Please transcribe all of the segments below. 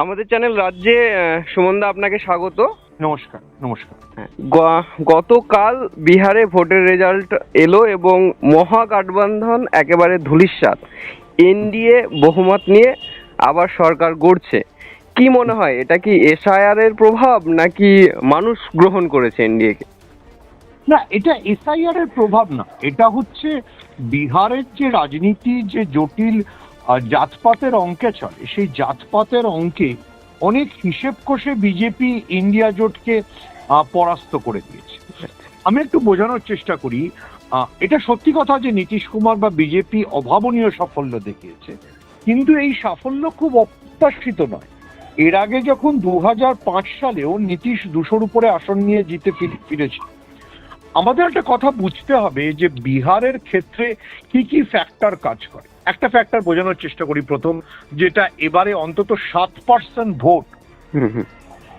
আমাদের চ্যানেল রাজ্যে সুমনদা আপনাকে স্বাগত। নমস্কার নমস্কার। গ- গতকাল বিহারে ভোটের রেজাল্ট এলো এবং মহাগঠবন্ধন একেবারে ধূলিসাৎ। এনডিএ বহুমত নিয়ে আবার সরকার গড়ছে। কি মনে হয় এটা কি এসআইআর এর প্রভাব নাকি মানুষ গ্রহণ করেছে এনডিএ কে? না এটা এসআইআর এর প্রভাব না। এটা হচ্ছে বিহারের যে রাজনীতি যে জটিল আহ, জাতপাতের অঙ্কে চলে। সেই জাতপাতের অঙ্কে অনেক হিসেব কষে বিজেপি ইন্ডিয়া জোটকে পরাস্ত করে দিয়েছে। আমি একটু বোঝানোর চেষ্টা করি এটা সত্যি কথা যে নীতিশ কুমার বা বিজেপি অভাবনীয় সাফল্য দেখিয়েছে কিন্তু এই সাফল্য খুব অপ্রত্যাশিত নয়। এর আগে যখন দু হাজার পাঁচ সালেও নীতিশ দুশোর উপরে আসন নিয়ে জিতে ফিরে- ফিরেছিল আমাদের একটা কথা বুঝতে হবে যে বিহারের ক্ষেত্রে কি কি ফ্যাক্টর কাজ করে। একটা ফ্যাক্টর বোঝানোর চেষ্টা করি প্রথম যেটা এবারে অন্তত সাত পার্সেন্ট ভোট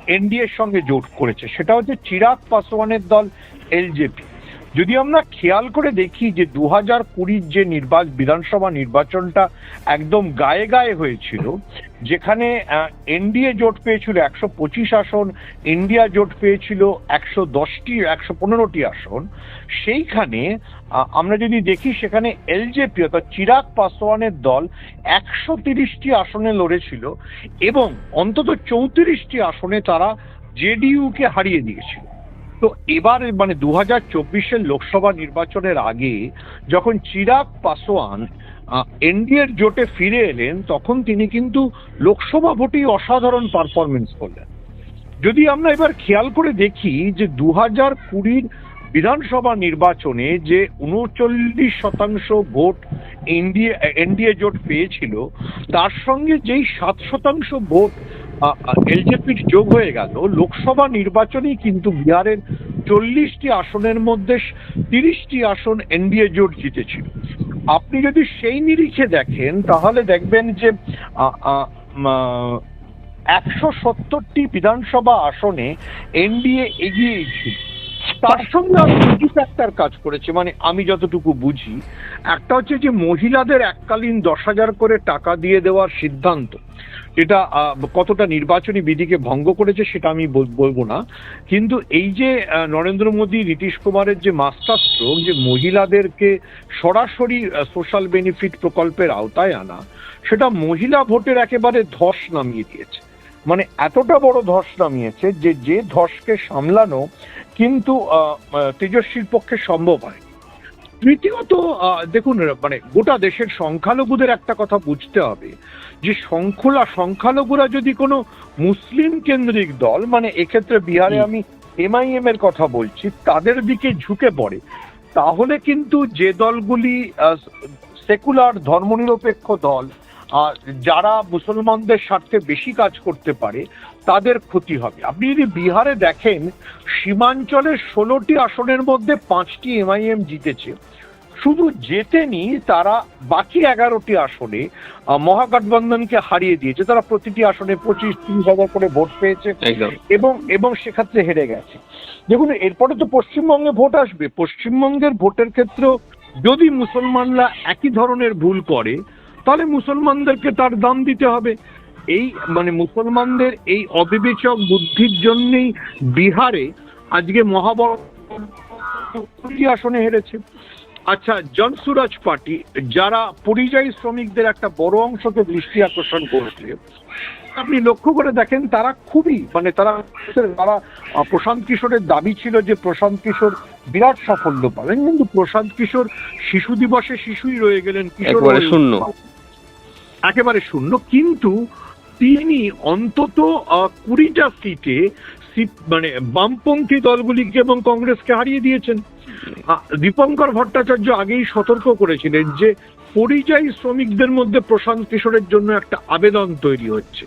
এনডিএর সঙ্গে জোট করেছে। সেটা হচ্ছে চিরাগ পাসওয়ানের দল এলজেপি। যদি আমরা খেয়াল করে দেখি যে দু হাজার কুড়ির যে নির্বাচন বিধানসভা নির্বাচনটা একদম গায়ে গায়ে হয়েছিল, যেখানে এনডিএ জোট পেয়েছিল একশো পঁচিশ আসন, ইন্ডিয়া জোট পেয়েছিল একশো দশটি, একশো পনেরোটি আসন, সেইখানে আমরা যদি দেখি সেখানে এলজেপি অর্থাৎ চিরাগ পাসওয়ানের দল একশো তিরিশটি আসনে লড়েছিল এবং অন্তত চৌত্রিশটি আসনে তারা জেডিইউকে হারিয়ে দিয়েছিল। তো এবার মানে দু হাজার চব্বিশের লোকসভা নির্বাচনের আগে যখন চিরাগ পাসোয়ান এনডিএর জোটে ফিরে এলেন, তখন তিনি কিন্তু লোকসভা ভোটেই অসাধারণ পারফরমেন্স করলেন। যদি আমরা এবার খেয়াল করে দেখি যে দু হাজার কুড়ির বিধানসভা নির্বাচনে যে উনচল্লিশ শতাংশ ভোট এনডিএ এনডিএ জোট পেয়েছিল, তার সঙ্গে যেই সাত শতাংশ ভোট এলজেপির যোগ হয়ে গেল, লোকসভা নির্বাচনেই কিন্তু বিহারের চল্লিশটি আসনের মধ্যে তিরিশটি আসন এনডিএ জোট জিতেছিল। আপনি যদি সেই নিরিখে দেখেন, তাহলে দেখবেন যে একশো সত্তরটি বিধানসভা আসনে এনডিএ এগিয়েই ছিল। তার সঙ্গে আরও দুটি ফ্যাক্টর কাজ করেছে মানে আমি যতটুকু বুঝি। একটা হচ্ছে যে মহিলাদের এককালীন দশ হাজার করে টাকা দিয়ে দেওয়ার সিদ্ধান্ত এটা কতটা নির্বাচনী বিধিকে ভঙ্গ করেছে সেটা আমি বলব না। কিন্তু এই যে নরেন্দ্র মোদী, নীতিশ কুমারের যে মাস্টার যে মহিলাদেরকে সরাসরি সোশ্যাল বেনিফিট প্রকল্পের আওতায় আনা, সেটা মহিলা ভোটের একেবারে ধস নামিয়ে দিয়েছে। মানে এতটা বড় ধস নামিয়েছে যে যে ধসকে সামলানো কিন্তু তেজস্বীর পক্ষে সম্ভব হয় তৃতীয়ত দেখুন মানে গোটা দেশের সংখ্যালঘুদের একটা কথা বুঝতে হবে যে সংখ্যলা সংখ্যালঘুরা যদি কোনো মুসলিম কেন্দ্রিক দল মানে এক্ষেত্রে বিহারে। আমি এমআইএম এর কথা বলছি তাদের দিকে ঝুঁকে পড়ে তাহলে কিন্তু যে দলগুলি সেকুলার ধর্মনিরপেক্ষ দল যারা মুসলমানদের স্বার্থে বেশি কাজ করতে পারে তাদের ক্ষতি হবে। আপনি যদি বিহারে দেখেন সীমাঞ্চলের ষোলোটি আসনের মধ্যে পাঁচটি এমআইএম জিতেছে। শুধু জেতেনি তারা বাকি এগারোটি আসনে মহাগঠবন্ধনকে হারিয়ে দিয়েছে। তারা প্রতিটি আসনে পঁচিশ তিরিশ হাজার করে ভোট পেয়েছে এবং এবং সেক্ষেত্রে হেরে গেছে। দেখুন এরপরে তো পশ্চিমবঙ্গে ভোট আসবে। পশ্চিমবঙ্গের ভোটের ক্ষেত্রেও যদি মুসলমানরা একই ধরনের ভুল করে তাহলে মুসলমানদেরকে তার দাম দিতে হবে। এই মানে মুসলমানদের এই অবিবেচক বুদ্ধির জন্যই বিহারে আজকে মহাবড় আসনে হেরেছে। আচ্ছা জনসুরাজ পার্টি যারা পরিযায়ী শ্রমিকদের একটা বড় অংশকে দৃষ্টি আকর্ষণ করেছে আপনি লক্ষ্য করে দেখেন তারা খুবই মানে তারা তারা প্রশান্ত কিশোরের দাবি ছিল যে প্রশান্ত কিশোর বিরাট সাফল্য পাবেন কিন্তু প্রশান্ত কিশোর শিশু দিবসে শিশুই রয়ে গেলেন কিশোর শূন্য। একেবারে শূন্য, কিন্তু তিনি অন্তত কুড়িটা সিটে মানে বামপন্থী দলগুলিকে এবং কংগ্রেসকে হারিয়ে দিয়েছেন। দীপঙ্কর ভট্টাচার্য আগেই সতর্ক করেছিলেন যে পরিযায়ী শ্রমিকদের মধ্যে প্রশান্ত কিশোরের জন্য একটা আবেদন তৈরি হচ্ছে।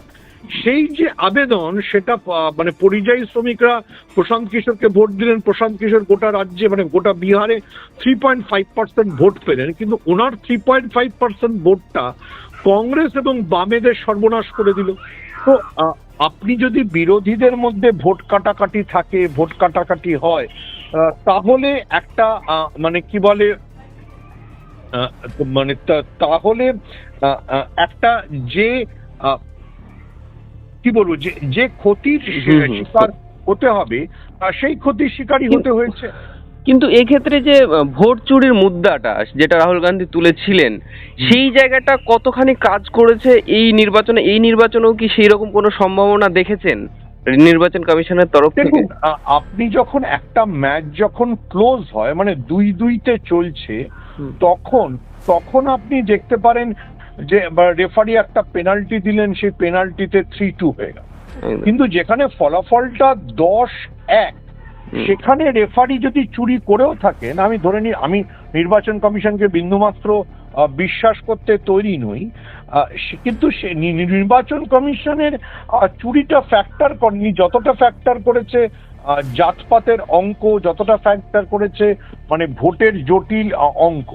সেই যে আবেদন, সেটা মানে পরিযায়ী শ্রমিকরা প্রশান্ত কিশোরকে ভোট দিলেন। প্রশান্ত কিশোর গোটা রাজ্যে মানে গোটা বিহারে three point five percent vote পেলেন। কিন্তু ওনার থ্রি পয়েন্ট ফাইভ পার্সেন্ট ভোটটা কংগ্রেস এবং বামেদের সর্বনাশ করে দিল তো আপনি যদি বিরোধীদের মধ্যে ভোট কাটাকাটি থাকে ভোট কাটাকাটি হয় তাহলে একটা মানে কি বলে মানে তাহলে একটা যে কি বলব যে যে ক্ষতির। শিকার হতে হবে সেই ক্ষতির শিকারই হতে হয়েছে কিন্তু এক্ষেত্রে যে ভোট চুরির মুদ্রাটা যেটা রাহুল গান্ধী তুলেছিলেন সেই জায়গাটা কতখানি কাজ করেছে এই নির্বাচনে? এই নির্বাচনেও কি সেই রকম কোনো সম্ভাবনা দেখেছেন নির্বাচন কমিশনের তরফ থেকে? আপনি যখন একটা ম্যাচ যখন ক্লোজ হয় মানে দুই দুইতে চলছে তখন তখন আপনি দেখতে পারেন যে রেফারি একটা পেনাল্টি দিলেন সেই পেনাল্টিতে থ্রি টু হয়ে গেল। কিন্তু যেখানে ফলাফলটা দশ এক। সেখানে রেফারি যদি চুরি করেও থাকেন আমি ধরে নিই আমি নির্বাচন কমিশনকে বিন্দুমাত্র বিশ্বাস করতে তৈরি নই কিন্তু সে নির্বাচন কমিশনের চুরিটা ফ্যাক্টর করেনি যতটা ফ্যাক্টর করেছে জাতপাতের অঙ্ক, যতটা ফ্যাক্টর করেছে মানে ভোটের জটিল অঙ্ক।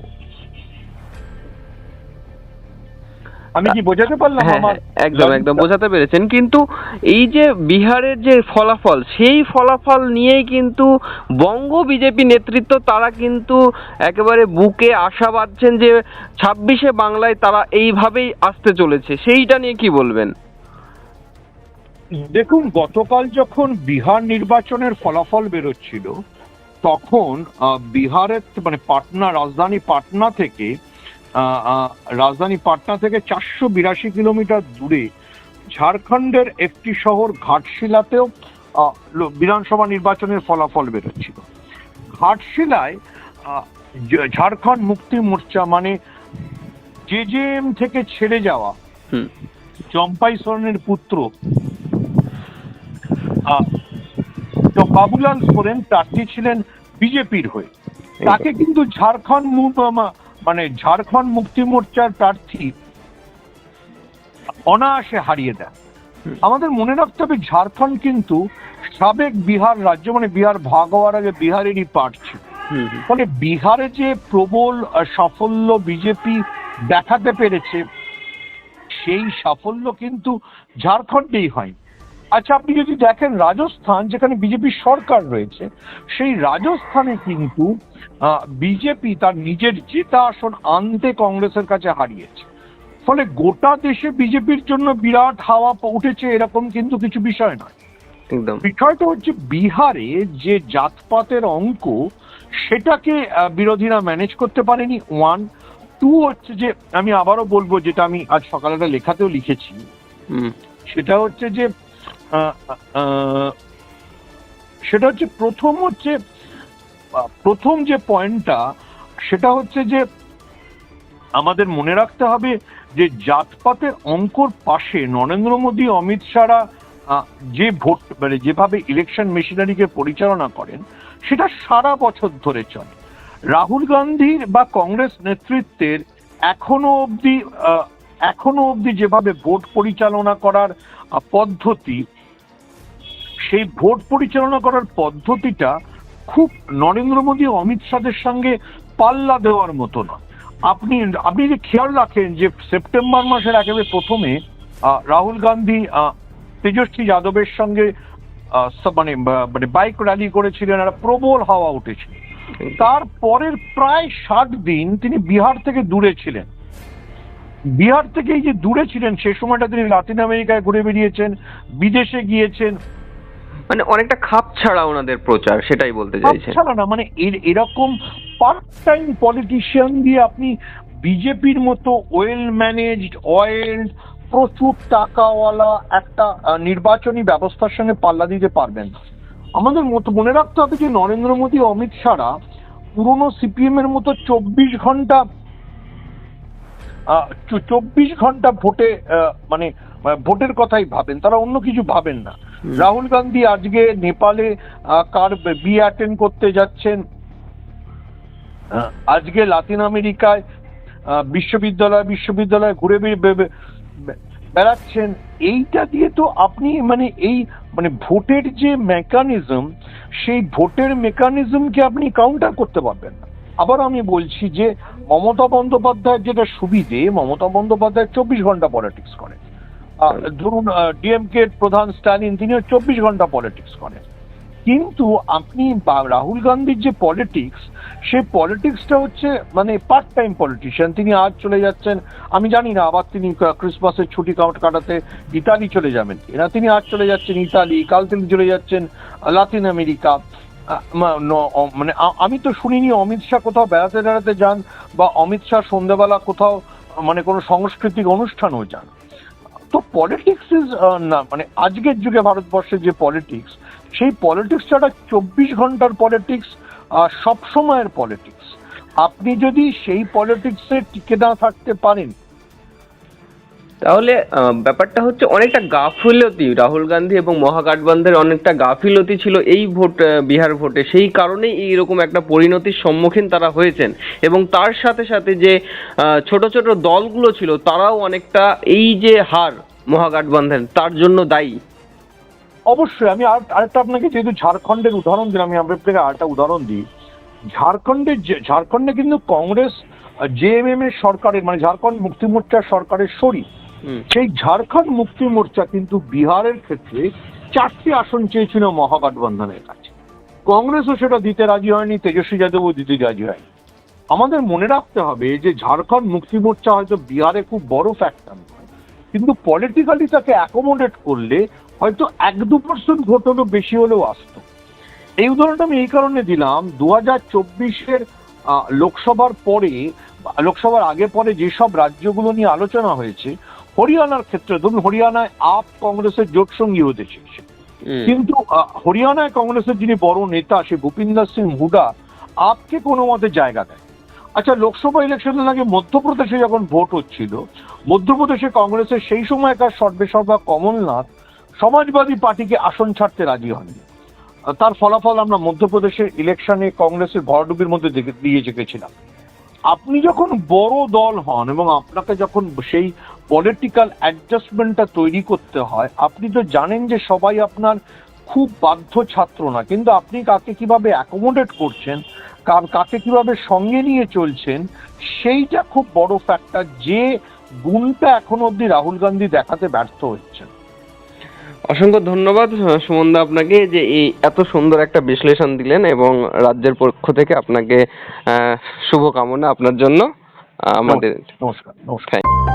আমি কি বোঝাতে পারলাম হ্যাঁ, আমার? হ্যাঁ, একদম একদম বোঝাতে পেরেছেন। কিন্তু এই যে বিহারের যে ফলাফল সেই ফলাফল নিয়েই কিন্তু বঙ্গ বিজেপি নেতৃত্ব তারা কিন্তু একেবারে বুকে আশা বাঁধছেন যে ছাব্বিশে বাংলায় তারা এইভাবেই আসতে চলেছে। সেইটা নিয়ে কি বলবেন? দেখুন গতকাল যখন বিহার নির্বাচনের ফলাফল বেরোচ্ছিল তখন বিহারের মানে পাটনা রাজধানী পাটনা থেকে রাজধানী পাটনা থেকে চারশো বিরাশি কিলোমিটার দূরে ঝাড়খণ্ডের একটি শহর ঘাটশিলাতেও বিধানসভা নির্বাচনের ফলাফল বেরোচ্ছিল। ঘাটশিলায় ঝাড়খণ্ড মুক্তি মোর্চা মানে জেজেএম থেকে ছেড়ে যাওয়া চম্পাই সোরেনের পুত্র তো বাবুলাল সোরেন প্রার্থী ছিলেন বিজেপির হয়ে। তাকে কিন্তু ঝাড়খণ্ড মানে ঝাড়খণ্ড মুক্তি মোর্চার প্রার্থী অনায়াসে হারিয়ে দেয় আমাদের মনে রাখতে হবে ঝাড়খণ্ড কিন্তু সাবেক বিহার রাজ্য মানে বিহার ভাগ হওয়ার আগে বিহারেরই পার্ট ছিল। ফলে বিহারে যে প্রবল সাফল্য বিজেপি দেখাতে পেরেছে সেই সাফল্য কিন্তু ঝাড়খণ্ডেই হয় আচ্ছা আপনি যদি দেখেন রাজস্থান যেখানে বিজেপির সরকার রয়েছে সেই রাজস্থানে কিন্তু বিজেপি তার নিজের জেতা আসন আনতে কংগ্রেসের কাছে হারিয়েছে। ফলে গোটা দেশে বিজেপির জন্য বিরাট হাওয়া উঠেছে এরকম কিন্তু কিছু বিষয় নয়। বিষয়টা হচ্ছে বিহারে যে জাতপাতের অঙ্ক সেটাকে বিরোধীরা ম্যানেজ করতে পারেনি। ওয়ান টু হচ্ছে যে আমি আবারও বলব যেটা আমি আজ সকালে একটা লেখাতেও লিখেছি। হুম। সেটা হচ্ছে যে সেটা হচ্ছে প্রথম হচ্ছে প্রথম যে পয়েন্টটা, সেটা হচ্ছে যে আমাদের মনে রাখতে হবে যে জাতপাতের অঙ্কর পাশে নরেন্দ্র মোদী, অমিত শাহরা যে ভোট মানে যেভাবে ইলেকশন মেশিনারিকে পরিচালনা করেন, সেটা সারা বছর ধরে চলে। রাহুল গান্ধীর বা কংগ্রেস নেতৃত্বের এখনও অবধি এখনও অবধি যেভাবে ভোট পরিচালনা করার পদ্ধতি সেই ভোট পরিচালনা করার পদ্ধতিটা খুব নরেন্দ্র মোদী অমিত শাহের সঙ্গে পাল্লা দেওয়ার মতো না আপনি আপনি যে খেয়াল রাখেন যে সেপ্টেম্বর মাসের একেবারে প্রথমে রাহুল গান্ধী তেজস্বী যাদবের সঙ্গে মানে মানে বাইক র্যালি করেছিলেন, একটা প্রবল হাওয়া উঠেছিল। তার পরের প্রায় ষাট দিন তিনি বিহার থেকে দূরে ছিলেন। বিহার থেকে এই যে দূরে ছিলেন, সে সময়টা তিনি লাতিন আমেরিকায় ঘুরে বেরিয়েছেন বিদেশে গিয়েছেন মানে অনেকটা খাপ ছাড়া ওনাদের প্রচার সেটাই বলতে চাইছেন। ছাড়া না মানে এর- এরকম পার্ট টাইম পলিটিশিয়ান দিয়ে আপনি বিজেপির মতো ওয়েল ম্যানেজড অয়েল প্রচুর টাকাওয়ালা একটা নির্বাচনী ব্যবস্থার সঙ্গে পাল্লা দিতে পারবেন আমাদের মতো মনে রাখতে হবে যে নরেন্দ্র মোদী অমিত শাহরা পুরনো সিপিএম এর মতো চব্বিশ ঘণ্টা চব্বিশ ঘণ্টা ভোটে মানে ভোটের কথাই ভাবেন, তারা অন্য কিছু ভাবেন না। রাহুল গান্ধী আজকে নেপালে কার বি অ্যাটেন্ড করতে যাচ্ছেন? আজকে লাতিন আমেরিকায় বিশ্ববিদ্যালয় বিশ্ববিদ্যালয় ঘুরে বেড়াচ্ছেন। এইটা দিয়ে তো আপনি মানে এই মানে ভোটের যে মেকানিজম সেই ভোটের মেকানিজমকে আপনি কাউন্টার করতে পারবেন না। আবার আমি বলছি যে, মমতা বন্দ্যোপাধ্যায়ের যেটা সুবিধে, মমতা বন্দ্যোপাধ্যায় চব্বিশ ঘণ্টা পলিটিক্স করেন। ধরুন ডিএমকে প্রধান স্টালিন তিনিও চব্বিশ ঘণ্টা পলিটিক্স করেন। কিন্তু আপনি রাহুল গান্ধীর যে পলিটিক্স সেই পলিটিক্সটা হচ্ছে মানে পার্ট টাইম পলিটিশিয়ান তিনি আজ চলে যাচ্ছেন, আমি জানি না, আবার তিনি ক্রিসমাসের ছুটি কাটাতে ইতালি চলে যাবেন। এরা তিনি আজ চলে যাচ্ছেন ইতালি, কাল তিনি চলে যাচ্ছেন লাতিন আমেরিকা মানে আমি তো শুনিনি অমিত শাহ কোথাও বেড়াতে বেড়াতে যান বা অমিত শাহ সন্ধ্যাবেলা কোথাও মানে কোনো সাংস্কৃতিক অনুষ্ঠানও যান। তো পলিটিক্স ইজ না মানে আজকের যুগে ভারতবর্ষের যে পলিটিক্স সেই পলিটিক্স ছাড়া চব্বিশ ঘণ্টার পলিটিক্স সব সময়ের পলিটিক্স আপনি যদি সেই পলিটিক্সে টিকে না থাকতে পারেন তাহলে ব্যাপারটা হচ্ছে অনেকটা গাফিলতি। রাহুল গান্ধী এবং মহাগঠবন্ধের অনেকটা গাফিলতি ছিল এই ভোট বিহার ভোটে। সেই কারণেই এইরকম একটা পরিণতির সম্মুখীন তারা হয়েছেন। এবং তার সাথে সাথে যে ছোট ছোট দলগুলো ছিল, তারাও অনেকটা এই যে হার মহাগঠবন্ধন তার জন্য দায়ী। অবশ্যই, আমি আর, আরেকটা আপনাকে যেহেতু ঝাড়খণ্ডের উদাহরণ দিলাম, আমি আপনাকে আরেকটা উদাহরণ দিই। ঝাড়খণ্ডের যে- ঝাড়খণ্ডে কিন্তু কংগ্রেস জেএমএম এর সরকারের মানে ঝাড়খণ্ড মুক্তি মোর্চার সরকারের শরীর সেই ঝাড়খণ্ড মুক্তি মোর্চা কিন্তু বিহারের ক্ষেত্রে চারটি আসন চেয়েছিল মহাগঠবন্ধনের কাছে। কংগ্রেসও সেটা দিতে রাজি হয়নি, তেজস্বী যাদবও দিতে রাজি হয়নি। আমাদের মনে রাখতে হবে যে ঝাড়খণ্ড মুক্তি মোর্চা হয়তো বিহারে খুব বড় ফ্যাক্টর নয়, কিন্তু পলিটিক্যালি তাকে অ্যাকোমোডেট করলে হয়তো এক দু পার্সেন্ট ভোট হলেও বেশি হলেও আসতো। এই উদাহরণটা আমি এই কারণে দিলাম দু হাজার চব্বিশের লোকসভার পরে লোকসভার আগে পরে যেসব রাজ্যগুলো নিয়ে আলোচনা হয়েছে হরিয়ানার ক্ষেত্রে ধরুন হরিয়ানায় আপ কংগ্রেসের জোট সঙ্গী হতে চেয়েছে। কিন্তু হরিয়ানায় কংগ্রেসের যিনি বড় নেতা সে ভূপিন্দর সিং হুডা আপকে কোনো মতে জায়গা দেয়। আচ্ছা লোকসভা ইলেকশনের আগে মধ্যপ্রদেশে যখন ভোট হচ্ছিল মধ্যপ্রদেশে কংগ্রেসের সেই সময়কার সর্বেসর্বা কমলনাথ সমাজবাদী পার্টিকে আসন ছাড়তে রাজি হননি। তার ফলাফল আমরা মধ্যপ্রদেশের ইলেকশনে কংগ্রেসের ভরডুবির মধ্যে দিয়ে চেকেছিলাম আপনি যখন বড় দল হন এবং আপনাকে যখন সেই পলিটিক্যাল অ্যাডজাস্টমেন্টটা তৈরি করতে হয়। আপনি তো জানেন যে সবাই আপনার খুব বাধ্য ছাত্র না কিন্তু আপনি কাকে কীভাবে অ্যাকোমোডেট করছেন কার- কাকে কীভাবে সঙ্গে নিয়ে চলছেন সেইটা খুব বড় ফ্যাক্টর যে গুণটা এখনও অবধি রাহুল গান্ধী দেখাতে ব্যর্থ হচ্ছেন। অসংখ্য ধন্যবাদ সুমনদা আপনাকে যে এই এত সুন্দর একটা বিশ্লেষণ দিলেন এবং রাজ্যের পক্ষ থেকে আপনাকে শুভকামনা আপনার জন্য আমাদের নমস্কার নমস্কার।